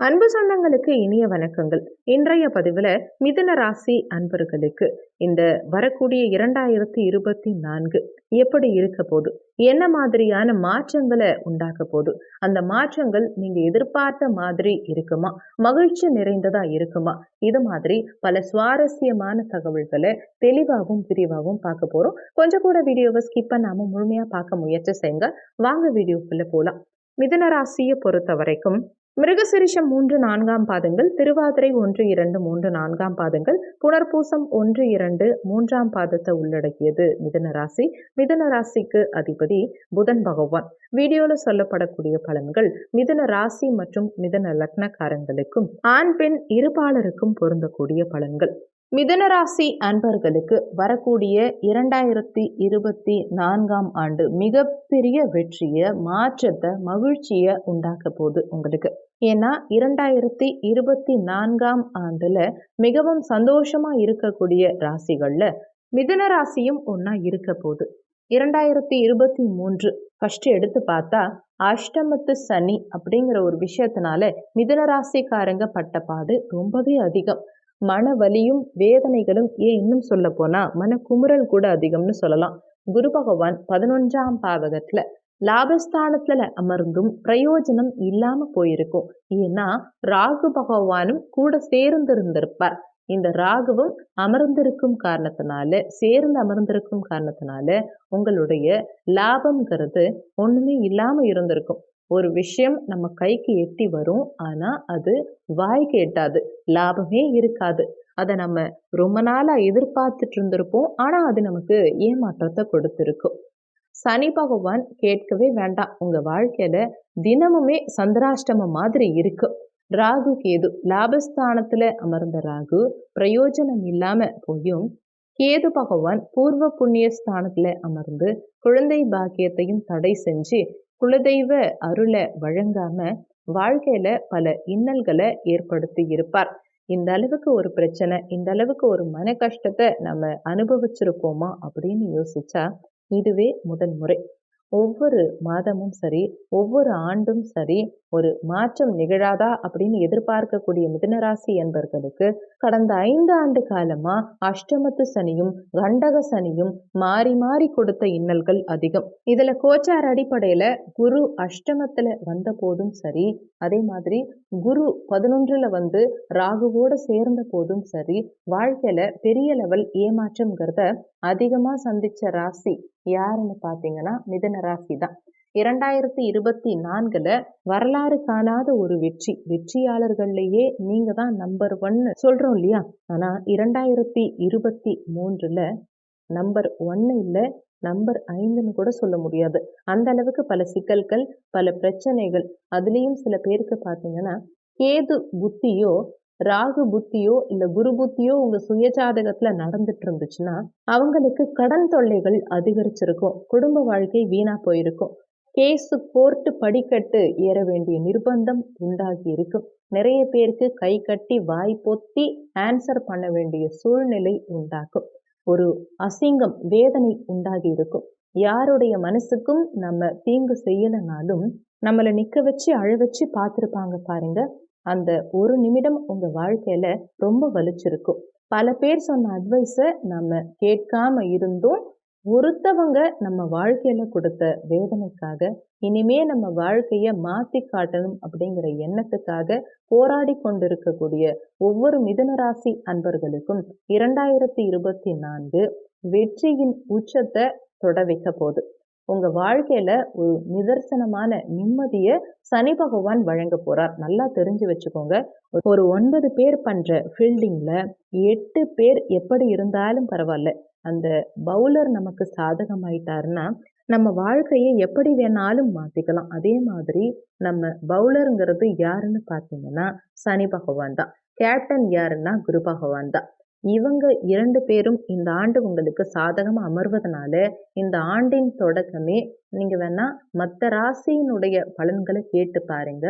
அன்பு சொந்தங்களுக்கு இனிய வணக்கங்கள். இன்றைய பதிவில் மிதுன ராசி அன்பர்களுக்கு இந்த வரக்கூடிய இரண்டாயிரத்தி இருபத்தி நான்கு எப்படி இருக்க போது என்ன மாதிரியான மாற்றங்களை உண்டாக்க போது அந்த மாற்றங்கள் நீங்க எதிர்பார்த்த மாதிரி இருக்குமா? மகிழ்ச்சி நிறைந்ததா இருக்குமா? இது மாதிரி பல சுவாரஸ்யமான தகவல்களை தெளிவாகவும் விரிவாகவும் பார்க்க போறோம். கொஞ்சம் கூட வீடியோவை ஸ்கிப் பண்ணாம முழுமையா பார்க்க முயற்சி செய்யுங்க. வாங்க வீடியோக்குள்ள போலாம். மிதுன ராசியை பொறுத்த வரைக்கும் மிருகசிரிஷம் மூன்று நான்காம் பாதங்கள் திருவாதிரை ஒன்று இரண்டு மூன்று நான்காம் பாதங்கள் புனர்பூசம் ஒன்று இரண்டு மூன்றாம் பாதத்தை உள்ளடக்கியது. மிதன ராசி. மிதுன ராசிக்கு அதிபதி புதன் பகவான். வீடியோவில் சொல்லப்படக்கூடிய பலன்கள் மிதுன ராசி மற்றும் மிதன லக்னக்காரங்களுக்கும் ஆண் பெண் இருபாலருக்கும் பொருந்தக்கூடிய பலன்கள். மிதுன ராசி அன்பர்களுக்கு வரக்கூடிய இரண்டாயிரத்தி இருபத்தி நான்காம் ஆண்டு மிகப்பெரிய வெற்றியை மாற்றத்தை மகிழ்ச்சியை உண்டாக்க போகுது உங்களுக்கு. ஏன்னா இரண்டாயிரத்தி இருபத்தி நான்காம் ஆண்டுல மிகவும் சந்தோஷமா இருக்கக்கூடிய ராசிகள்ல மிதுன ராசியும் ஒன்னா இருக்க போகுது. இரண்டாயிரத்தி இருபத்தி மூன்று ஃபர்ஸ்ட் எடுத்து பார்த்தா அஷ்டமத்து சனி அப்படிங்கிற ஒரு விஷயத்தினால மிதுன ராசிக்காரங்க பட்ட பாடு ரொம்பவே அதிகம். மன வலியும் வேதனைகளும் ஏன் இன்னும் சொல்ல போனா மன குமுறல் கூட அதிகம்னு சொல்லலாம். குரு பகவான் பதினொன்றாம் பாவகத்துல லாபஸ்தானத்துல அமர்ந்தும் பிரயோஜனம் இல்லாம போயிருக்கும். ஏன்னா ராகு பகவானும் கூட சேர்ந்து இருந்திருப்பார் இந்த ராகுவும் அமர்ந்திருக்கும் காரணத்தினால சேர்ந்து அமர்ந்திருக்கும் காரணத்தினால உங்களுடைய லாபம்ங்கிறது ஒண்ணுமே இல்லாம இருந்திருக்கும். ஒரு விஷயம் நம்ம கைக்கு எட்டி வரும் ஆனா அது வாய்க்கு எட்டாது லாபமே இருக்காது. அதை நம்ம ரொம்ப நாளா எதிர்பார்த்துட்டு இருந்திருப்போம் ஆனா அது நமக்கு ஏமாற்றத்தை கொடுத்துருக்கும் சனி பகவான் கேட்கவே வேண்டாம். உங்க வாழ்க்கையில தினமுமே சந்திராஷ்டமம் மாதிரி இருக்கு. ராகு கேது லாபஸ்தானத்துல அமர்ந்த ராகு பிரயோஜனம் இல்லாம போயும் கேது பகவான் பூர்வ புண்ணிய ஸ்தானத்துல அமர்ந்து குழந்தை பாக்கியத்தையும் தடை செஞ்சு குலதெய்வ அருளை வழங்காம வாழ்க்கையில பல இன்னல்களை ஏற்படுத்தி இருப்பார். இந்த அளவுக்கு ஒரு பிரச்சனை இந்த அளவுக்கு ஒரு மன கஷ்டத்தை நம்ம அனுபவிச்சிருப்போமா அப்படின்னு யோசிச்சா இதுவே முதல் முறை. ஒவ்வொரு மாதமும் சரி ஒவ்வொரு ஆண்டும் சரி ஒரு மாற்றம் நிகழாதா அப்படின்னு எதிர்பார்க்கக்கூடிய மிதனராசி என்பர்களுக்கு கடந்த ஐந்து ஆண்டு காலமா அஷ்டமத்து சனியும் கண்டக சனியும் மாறி மாறி கொடுத்த இன்னல்கள் அதிகம். இதுல கோச்சார் அடிப்படையில குரு அஷ்டமத்துல வந்த போதும் சரி அதே மாதிரி குரு பதினொன்றுல வந்து ராகுவோட சேர்ந்த போதும் சரி வாழ்க்கையில பெரிய லெவல் ஏமாற்றம்ங்கிறத அதிகமா சந்திச்ச ராசி யாருன்னு பாத்தீங்கன்னா மிதன ராசி தான். இரண்டாயிரத்தி இருபத்தி நான்குல வரலாறு காணாத ஒரு வெற்றி. வெற்றியாளர்கள்லயே நீங்க தான் நம்பர் ஒன்னு சொல்றோம் இல்லையா? ஆனா இரண்டாயிரத்தி இருபத்தி மூன்றுல நம்பர் ஒன்னு இல்ல நம்பர் ஐந்துன்னு கூட சொல்ல முடியாது. அந்த அளவுக்கு பல சிக்கல்கள் பல பிரச்சனைகள் அதுலேயும் சில பேருக்கு பார்த்தீங்கன்னா கேது புத்தியோ ராகு புத்தியோ இல்ல குரு புத்தியோ உங்க சுயஜாதகத்துல நடந்துட்டு இருந்துச்சுன்னா அவங்களுக்கு கடன் தொல்லைகள் அதிகரிச்சிருக்கும். குடும்ப வாழ்க்கை வீணா போயிருக்கும். கேஸு கோர்ட்டு படிக்கட்டு ஏற வேண்டிய நிர்பந்தம் உண்டாகி இருக்கும். நிறைய பேருக்கு கை கட்டி வாய் பொத்தி ஆன்சர் பண்ண வேண்டிய சூழ்நிலை உண்டாக்கும். ஒரு அசிங்கம் வேதனை உண்டாகி இருக்கும். யாருடைய மனசுக்கும் நம்ம தீங்கு செய்யலைனாலும் நம்மளை நிக்க வச்சு அழ வச்சு பார்த்துருப்பாங்க பாருங்க. அந்த ஒரு நிமிடம் உங்க வாழ்க்கையில ரொம்ப வலிச்சிருக்கும். பல பேர் சொன்ன அட்வைஸை நம்ம கேட்காம இருந்தும் ஒருத்தவங்க நம்ம வாழ்க்கையில கொடுத்த வேதனைக்காக இனிமே நம்ம வாழ்க்கைய மாத்தி காட்டணும் அப்படிங்கிற எண்ணத்துக்காக போராடி கொண்டிருக்கக்கூடிய ஒவ்வொரு மிதனராசி அன்பர்களுக்கும் இரண்டாயிரத்தி இருபத்தி நான்கு வெற்றியின் உச்சத்தை தொட வைக்க போகுது. உங்க வாழ்க்கையில ஒரு நிதர்சனமான நிம்மதிய சனி பகவான் வழங்க போறார். நல்லா தெரிஞ்சு வச்சுக்கோங்க. ஒரு ஒன்பது பேர் பண்ற ஃபீல்டிங்ல எட்டு பேர் எப்படி இருந்தாலும் பரவாயில்ல. அந்த பவுலர் நமக்கு சாதகமாயிட்டாருன்னா நம்ம வாழ்க்கையை எப்படி வேணாலும் மாத்திக்கலாம். அதே மாதிரி நம்ம பவுலருங்கிறது யாருன்னு பார்த்தீங்கன்னா சனி பகவான் தான். கேப்டன் யாருன்னா குரு பகவான் தான். இவங்க இரண்டு பேரும் இந்த ஆண்டு உங்களுக்கு சாதகமாக அமர்வதனால இந்த ஆண்டின் தொடக்கமே நீங்கள் வேணால் மற்ற ராசியினுடைய பலன்களை கேட்டு பாருங்க.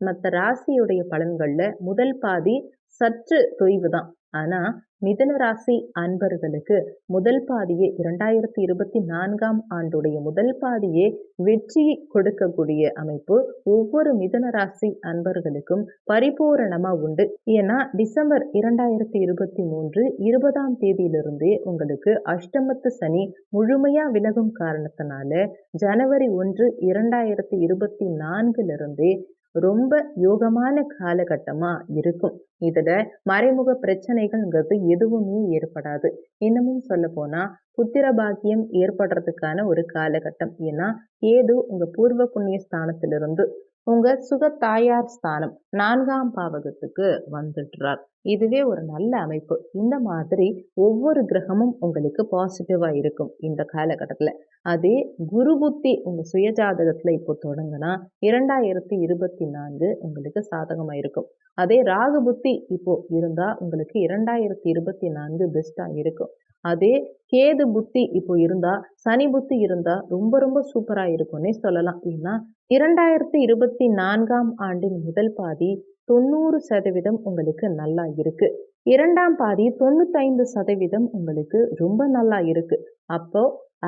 மற்ற ராசியுடைய பலன்களில் முதல் பாதி சற்று தொய்வு தான் ஆனா மிதன ராசி அன்பர்களுக்கு முதல் பாதியே இரண்டாயிரத்தி இருபத்தி நான்காம் ஆண்டுடைய முதல் பாதியே வெற்றி கொடுக்கக்கூடிய அமைப்பு ஒவ்வொரு மிதன ராசி அன்பர்களுக்கும் பரிபூரணமா உண்டு. ஏன்னா டிசம்பர் இரண்டாயிரத்தி இருபத்தி மூன்று இருபதாம் தேதியிலிருந்தே உங்களுக்கு அஷ்டமத்து சனி முழுமையா விலகும் காரணத்தினால ஜனவரி ஒன்று இரண்டாயிரத்தி இருபத்தி நான்கிலிருந்தே ரொம்ப யோகமான காலகட்டமா இருக்கும். இதுல மறைமுக பிரச்சனைகள்ங்கிறது எதுவுமே ஏற்படாது. இன்னமும் சொல்ல போனா புத்திர பாக்கியம் ஏற்படுறதுக்கான ஒரு காலகட்டம். ஏன்னா ஏது உங்க பூர்வ புண்ணிய ஸ்தானத்திலிருந்து உங்க சுக தாயார் ஸ்தானம் நான்காம் பாவகத்துக்கு வந்துடுறார். இதுவே ஒரு நல்ல அமைப்பு. இந்த மாதிரி ஒவ்வொரு கிரகமும் உங்களுக்கு பாசிட்டிவா இருக்கும் இந்த காலகட்டத்துல. அதே குரு புத்தி உங்க சுயஜாதகத்துல இப்போ தொடங்கினா இரண்டாயிரத்தி இருபத்தி நான்கு உங்களுக்கு சாதகமா இருக்கும். அதே ராகு புத்தி இப்போ இருந்தா உங்களுக்கு இரண்டாயிரத்தி இருபத்தி நான்கு பெஸ்டா இருக்கும். அதே கேது புத்தி இப்போ இருந்தா சனி புத்தி இருந்தா ரொம்ப ரொம்ப சூப்பரா இருக்கும்னே சொல்லலாம். ஏன்னா இரண்டாயிரத்தி இருபத்தி நான்காம் ஆண்டின் முதல் பாதி தொண்ணூறு சதவீதம் உங்களுக்கு நல்லா இருக்கு. இரண்டாம் பாதி தொண்ணூத்தைந்து சதவீதம் உங்களுக்கு ரொம்ப நல்லா இருக்கு. அப்போ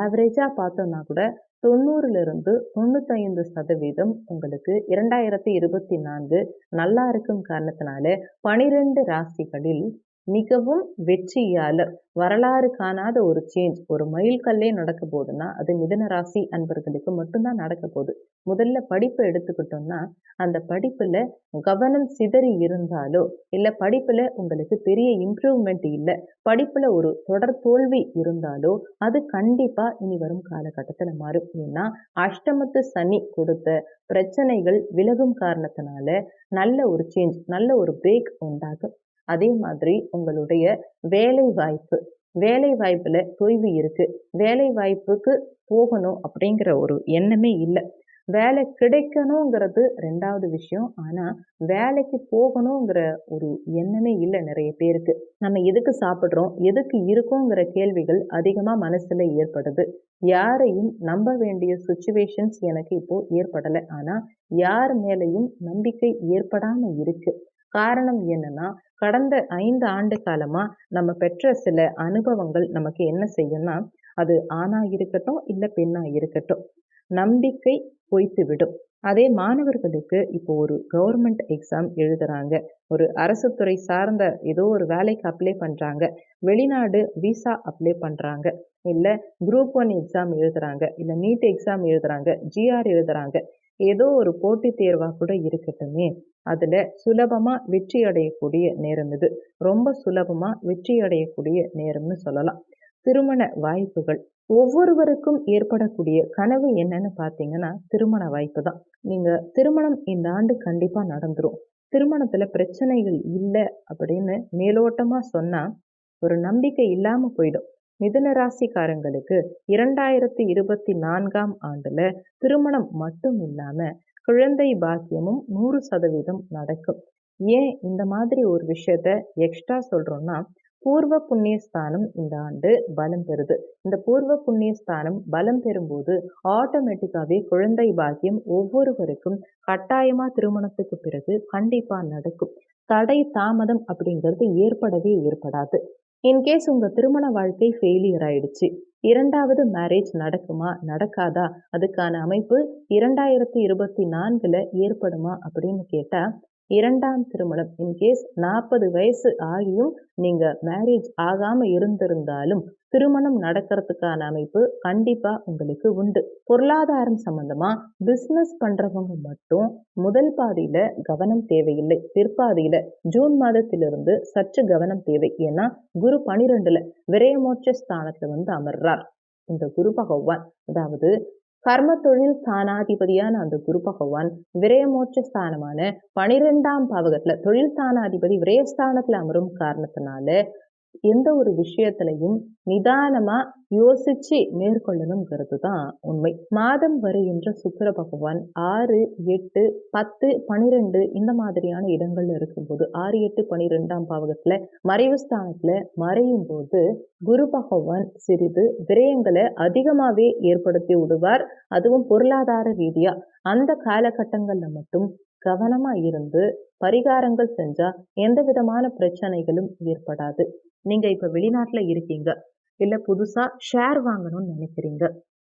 ஆவரேஜா பார்த்தோம்னா கூட தொண்ணூறுல இருந்து தொண்ணூத்தைந்து சதவீதம் உங்களுக்கு இரண்டாயிரத்தி இருபத்தி நான்கு நல்லா இருக்கும் காரணத்தினால பனிரெண்டு ராசிகளில் மிகவும் வெற்றியாளர் வரலாறு காணாத ஒரு சேஞ்ச் ஒரு மைல்கல்லே நடக்க போகுதுன்னா அது மிதன ராசி அன்பர்களுக்கு மட்டும்தான் நடக்க போகுது. முதல்ல படிப்பை எடுத்துக்கிட்டோம்னா அந்த படிப்புல கவனம் சிதறி இருந்தாலோ இல்ல படிப்புல உங்களுக்கு பெரிய இம்ப்ரூவ்மெண்ட் இல்லை படிப்புல ஒரு தொடர் தோல்வி இருந்தாலோ அது கண்டிப்பா இனி வரும் காலகட்டத்துல மாறும். ஏன்னா அஷ்டமத்து சனி கொடுத்த பிரச்சனைகள் விலகும் காரணத்தினால நல்ல ஒரு சேஞ்ச் நல்ல ஒரு பிரேக் உண்டாகும். அதே மாதிரி உங்களுடைய வேலை வாய்ப்பு வேலை வாய்ப்பில் தொய்வு இருக்குது வேலை வாய்ப்புக்கு போகணும் அப்படிங்கிற ஒரு எண்ணமே இல்லை. வேலை கிடைக்கணுங்கிறது ரெண்டாவது விஷயம். ஆனால் வேலைக்கு போகணுங்கிற ஒரு எண்ணமே இல்லை நிறைய பேருக்கு. நம்ம எதுக்கு சாப்பிட்றோம்? எதுக்கு இருக்கோங்கிற கேள்விகள் அதிகமாக மனசில் ஏற்படுது. யாரையும் நம்ப வேண்டிய சுச்சுவேஷன்ஸ் எனக்கு இப்போது ஏற்படலை. ஆனால் யார் மேலையும் நம்பிக்கை ஏற்படாமல் இருக்குது காரணம் என்னன்னா கடந்த ஐந்து ஆண்டு காலமா நம்ம பெற்ற சில அனுபவங்கள் நமக்கு என்ன செய்யும்னா அது ஆணா இருக்கட்டும் இல்ல பெண்ணா இருக்கட்டும் நம்பிக்கை பொய்த்து விடும். அதே மாணவர்களுக்கு இப்போ ஒரு கவர்மெண்ட் எக்ஸாம் எழுதுறாங்க ஒரு அரசு துறை சார்ந்த ஏதோ ஒரு வேலைக்கு அப்ளை பண்றாங்க வெளிநாடு விசா அப்ளை பண்றாங்க இல்ல குரூப் ஒன் எக்ஸாம் எழுதுறாங்க இல்ல நீட் எக்ஸாம் எழுதுறாங்க ஜிஆர் எழுதுறாங்க ஏதோ ஒரு போட்டித் தேர்வா கூட இருக்கட்டுமே அதில் சுலபமாக வெற்றி அடையக்கூடிய நேரம் இது. ரொம்ப சுலபமாக வெற்றி அடையக்கூடிய நேரம்னு சொல்லலாம். திருமண வாய்ப்புகள். ஒவ்வொருவருக்கும் ஏற்படக்கூடிய கனவு என்னன்னு பார்த்தீங்கன்னா திருமண வாய்ப்பு தான். நீங்கள் திருமணம் இந்த ஆண்டு கண்டிப்பாக நடந்துடும் திருமணத்தில் பிரச்சனைகள் இல்லை அப்படின்னு மேலோட்டமாக சொன்னால் ஒரு நம்பிக்கை இல்லாமல் போயிடும். மிதுன ராசிக்காரங்களுக்கு இரண்டாயிரத்தி இருபத்தி நான்காம் ஆண்டில் திருமணம் மட்டும் இல்லாமல் குழந்தை பாக்கியமும் நூறு சதவீதம் நடக்கும். ஏன் இந்த மாதிரி ஒரு விஷயத்த எக்ஸ்ட்ரா சொல்றோம்னா பூர்வ புண்ணியஸ்தானம் இந்த ஆண்டு பலம் பெறுது. இந்த பூர்வ புண்ணிய ஸ்தானம் பலம் பெறும்போது ஆட்டோமேட்டிக்காவே குழந்தை பாக்கியம் ஒவ்வொருவருக்கும் கட்டாயமா திருமணத்துக்கு பிறகு கண்டிப்பா நடக்கும். தடை தாமதம் அப்படிங்கிறது ஏற்படவே ஏற்படாது. இன்கேஸ் உங்க திருமண வாழ்க்கை ஃபெயிலியர் ஆயிடுச்சு இரண்டாவது மேரேஜ் நடக்குமா? நடக்காதா? அதுக்கான அமைப்பு இரண்டாயிரத்தி இருபத்தி நான்கில் ஏற்படுமா அப்படின்னு கேட்டால் இரண்டாம் திருமணம். இன்கேஸ் நாற்பது வயசு ஆகியும் நீங்க மேரேஜ் ஆகாம இருந்திருந்தாலும் திருமணம் நடக்கிறதுக்கான அமைப்பு கண்டிப்பா உங்களுக்கு உண்டு. பொருளாதாரம் சம்பந்தமா பிசினஸ் பண்றவங்க மட்டும் முதல் பாதியில கவனம் தேவையில்லை. பிற்பாதியில ஜூன் மாதத்திலிருந்து சற்று கவனம் தேவை. ஏன்னா குரு பனிரெண்டுல விரயமோட்ச ஸ்தானத்துல வந்து அமர்றார். இந்த குரு பகவான். அதாவது கர்ம தொழில் ஸ்தானாதிபதியான அந்த குரு பகவான் விரயமோட்ச ஸ்தானமான பனிரெண்டாம் பாவகத்துல தொழில் ஸ்தானாதிபதி விரயஸ்தானத்துல அமரும் காரணத்தினால எந்த ஒரு விஷயத்திலையும் நிதானமா யோசிச்சு மேற்கொள்ளணுங்கிறது தான் உண்மை. மாதம் வருகின்ற சுக்கர பகவான் ஆறு எட்டு பத்து பனிரெண்டு இந்த மாதிரியான இடங்கள்ல இருக்கும்போது ஆறு எட்டு பனிரெண்டாம் பாவகத்துல மறைவு ஸ்தானத்துல மறையும் போது குரு பகவான் சிறிது விரயங்களை அதிகமாவே ஏற்படுத்தி விடுவார். அதுவும் பொருளாதார ரீதியா. அந்த காலகட்டங்கள்ல மட்டும் கவனமா இருந்து பரிகாரங்கள் செஞ்சா எந்த விதமான பிரச்சனைகளும் ஏற்படாது. நீங்க இப்ப வெளிநாட்டுல இருக்கீங்க. இல்ல புதுசா ஷேர் வாங்கணும்னு நினைக்கிறீங்க.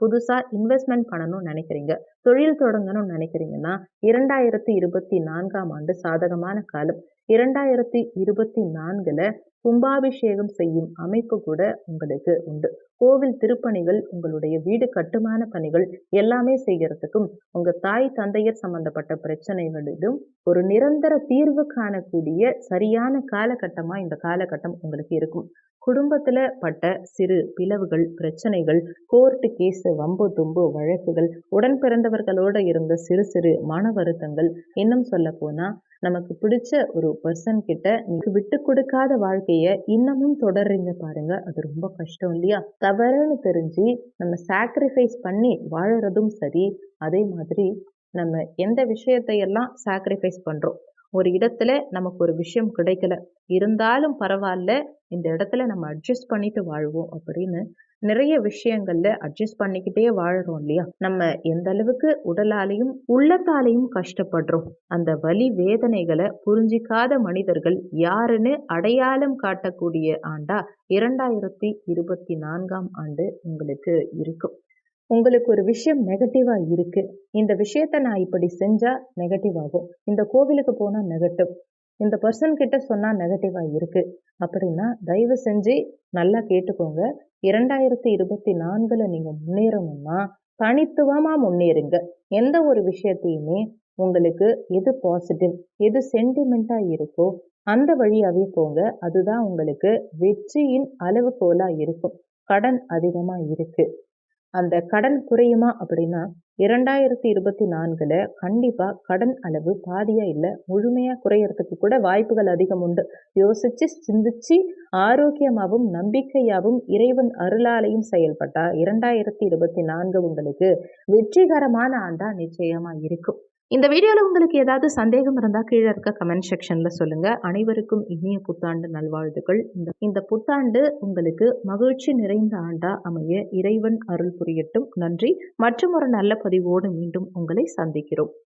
புதுசா இன்வெஸ்ட்மெண்ட் பண்ணணும்னு நினைக்கிறீங்க. தொழில் தொடங்கணும்னு நினைக்கிறீங்கன்னா இரண்டாயிரத்தி இருபத்தி நான்காம் ஆண்டு சாதகமான காலம். இரண்டாயிரத்தி இருபத்தி நான்குல கும்பாபிஷேகம் செய்யும் அமைப்பு கூட உங்களுக்கு உண்டு. கோவில் திருப்பணிகள் உங்களுடைய வீடு கட்டுமான பணிகள் எல்லாமே செய்கிறதுக்கும் உங்க தாய் தந்தையர் சம்பந்தப்பட்ட பிரச்சனைகளிலும் ஒரு நிரந்தர தீர்வு காணக்கூடிய சரியான காலகட்டமா இந்த காலகட்டம் உங்களுக்கு இருக்கும். குடும்பத்தில் பட்ட சிறு பிளவுகள் பிரச்சனைகள் கோர்ட்டு கேஸு வம்பு தும்பு வழக்குகள் உடன் பிறந்தவர்களோடு இருந்த சிறு சிறு மன வருத்தங்கள். இன்னும் சொல்ல போனால் நமக்கு பிடிச்ச ஒரு பர்சன் கிட்ட நீங்க விட்டு கொடுக்காத வாழ்க்கைய இன்னமும் தொடர்றீங்க பாருங்க. அது ரொம்ப கஷ்டம் இல்லையா? தவறுன்னு தெரிஞ்சு நம்ம சாக்ரிஃபைஸ் பண்ணி வாழறதும் சரி. அதே மாதிரி நம்ம எந்த விஷயத்தையெல்லாம் சாக்ரிஃபைஸ் பண்றோம்? ஒரு இடத்துல நமக்கு ஒரு விஷயம் கிடைக்கல. இருந்தாலும் பரவாயில்ல இந்த இடத்துல நம்ம அட்ஜஸ்ட் பண்ணிட்டு வாழ்வோம் அப்படின்னு நிறைய விஷயங்கள்ல அட்ஜஸ்ட் பண்ணிக்கிட்டே வாழறோம் இல்லையா? நம்ம எந்த அளவுக்கு உடலாலையும் உள்ளத்தாலையும் கஷ்டப்படுறோம். அந்த வலி வேதனைகளை புரிஞ்சிக்காத மனிதர்கள் யாருன்னு அடையாளம் காட்டக்கூடிய ஆண்டா இரண்டாயிரத்தி இருபத்தி நான்காம் ஆண்டு உங்களுக்கு இருக்கும். உங்களுக்கு ஒரு விஷயம் நெகட்டிவா இருக்கு. இந்த விஷயத்த நான் இப்படி செஞ்சா நெகட்டிவ் ஆகும். இந்த கோவிலுக்கு போனா நெகட்டிவ் இந்த பர்சன் கிட்ட சொன்னா நெகட்டிவா இருக்கு. அப்படின்னா தயவு செஞ்சு நல்லா கேட்டுக்கோங்க. இரண்டாயிரத்தி இருபத்தி நான்குல நீங்க முன்னேறணும்னா தனித்துவமா முன்னேறுங்க. எந்த ஒரு விஷயத்தையுமே உங்களுக்கு எது பாசிட்டிவ் எது சென்டிமெண்டா இருக்கோ அந்த வழியாவே போங்க. அதுதான் உங்களுக்கு வெற்றியின் அளவுகோலா இருக்கும். கடன் அதிகமா இருக்கு. அந்த கடன் குறையுமா அப்படின்னா இரண்டாயிரத்தி இருபத்தி நான்குல கண்டிப்பா கடன் அளவு பாதியா இல்லை முழுமையா குறையறதுக்கு கூட வாய்ப்புகள் அதிகம் உண்டு. யோசிச்சு சிந்திச்சு ஆரோக்கியமாகவும் நம்பிக்கையாகவும் இறைவன் அருளாலையும் செயல்பட்டா இரண்டாயிரத்தி இருபத்தி நான்கு உங்களுக்கு வெற்றிகரமான ஆண்டா நிச்சயமா இருக்கும். இந்த வீடியோவில் உங்களுக்கு ஏதாவது சந்தேகம் இருந்தால் கீழே இருக்க கமெண்ட் செக்ஷனில் சொல்லுங்கள் அனைவருக்கும் இனிய புத்தாண்டு நல்வாழ்த்துக்கள். இந்த இந்த புத்தாண்டு உங்களுக்கு மகிழ்ச்சி நிறைந்த ஆண்டாக அமைய இறைவன் அருள் புரியட்டும். நன்றி. மற்றும் ஒரு நல்ல பதிவோடு மீண்டும் உங்களை சந்திக்கிறோம்.